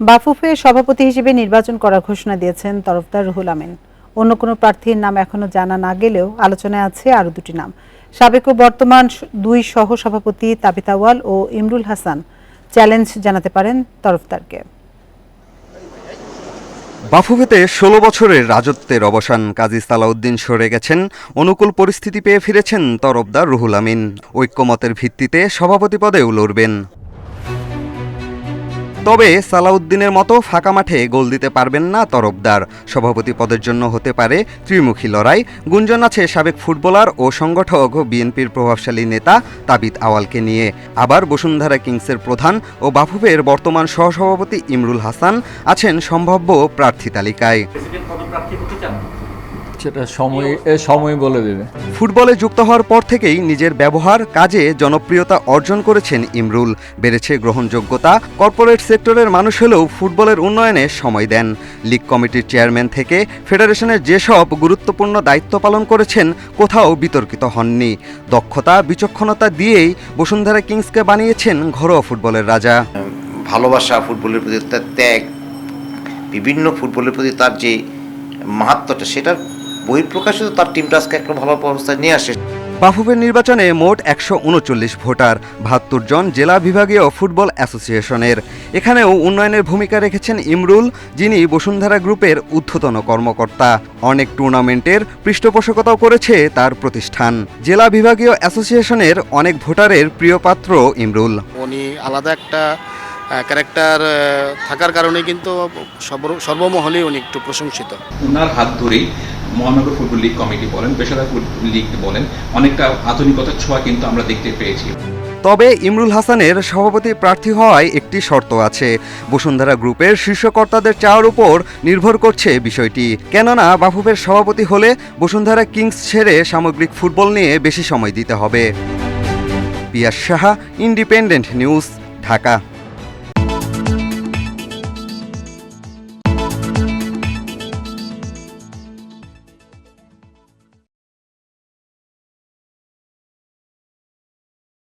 বাফুফে সভাপতি হিসেবে নির্বাচন করার ঘোষণা দিয়েছেন তরফদার রুহুল আমিন। অন্য কোনো প্রার্থীর নাম এখনও জানা না গেলেও আলোচনায় আছে আরও দুটি নাম। সাবেক ও বর্তমান দুই সহ সভাপতি তাবিতাওয়াল ও ইমরুল হাসান। চ্যালেঞ্জ জানাতে পারেন তরফদারকে। বাফুফেতে ষোলো বছরের রাজত্বের অবসান কাজী সালাউদ্দিন সরে গেছেন। অনুকূল পরিস্থিতি পেয়ে ফিরেছেন তরফদার রুহুল আমিন। ঐক্যমতের ভিত্তিতে সভাপতি পদেও লড়বেন। তবে সালাউদ্দিনের মতো ফাঁকা মাঠে গোল দিতে পারবেন না তরফদার। সভাপতি পদের জন্য হতে পারে ত্রিমুখী লড়াই। গুঞ্জন আছে সাবেক ফুটবলার ও সংগঠক বিএনপির প্রভাবশালী নেতা তাবিত আওয়ালকে নিয়ে। আবার বসুন্ধরা কিংসের প্রধান ও বাফুফের বর্তমান সহসভাপতি ইমরুল হাসান আছেন সম্ভাব্য প্রার্থী তালিকায়। সেটা সময় সময় বলে দেবে। ফুটবলে যুক্ত হওয়ার পর থেকেই নিজের ব্যবহার কাজে জনপ্রিয়তা অর্জন করেছেন ইমরুল। বেড়েছে গ্রহণযোগ্যতা কর্পোরেট সেক্টরের মানুষ হলেও ফুটবলের উন্নয়নে সময় দেন। লীগ কমিটির চেয়ারম্যান থেকে ফেডারেশনের যেসব গুরুত্বপূর্ণ দায়িত্ব পালন করেছেন কোথাও বিতর্কিত হননি। দক্ষতা বিচক্ষণতা দিয়েই বসুন্ধরা কিংসকে বানিয়েছেন ঘরোয়া ফুটবলের রাজা। ভালোবাসা ফুটবলের প্রতি তার ত্যাগ বিভিন্ন ফুটবলের প্রতি তার যে মাহাত্মটা সেটার বহিঃপ্রকাশিত তার টিমটা আজকে একটা ভালো অবস্থায় নিয়ে আসে। বাফুফের নির্বাচনে মোট একশো উনচল্লিশ ভোটার বাহাত্তর জন জেলা বিভাগীয় ফুটবল অ্যাসোসিয়েশনের। এখানেও উন্নয়নের ভূমিকা রেখেছেন ইমরুল যিনি বসুন্ধরা গ্রুপের ঊর্ধ্বতন কর্মকর্তা। অনেক টুর্নামেন্টের পৃষ্ঠপোষকতাও করেছে তার প্রতিষ্ঠান। জেলা বিভাগীয় অ্যাসোসিয়েশনের অনেক ভোটারের প্রিয় পাত্র ইমরুল। উনি আলাদা একটা ক্যারেক্টার থাকার কারণে কিন্তু সর্ব- সর্বমহলেই উনি একটু প্রশংসিত। ওনার হাত ধরেই মহানগর ফুটবল লীগ কমিটি বলেন, পেশাদার ফুটবল লীগ বলেন, অনেকটা আধুনিকতার ছোঁয়া কিন্তু আমরা দেখতে পেয়েছি। তবে ইমরুল হাসানের সভাপতি প্রার্থী হওয়ায় একটি শর্ত আছে। বসুন্ধরা গ্রুপের শীর্ষকর্তাদের চাওয়ার উপর নির্ভর করছে বিষয়টি। কেননা, বাফুফের সভাপতি হলে বসুন্ধরা কিংস ছেড়ে সামগ্রিক ফুটবল নিয়ে বেশি সময় দিতে হবে। Piyas Saha, independent news, Dhaka.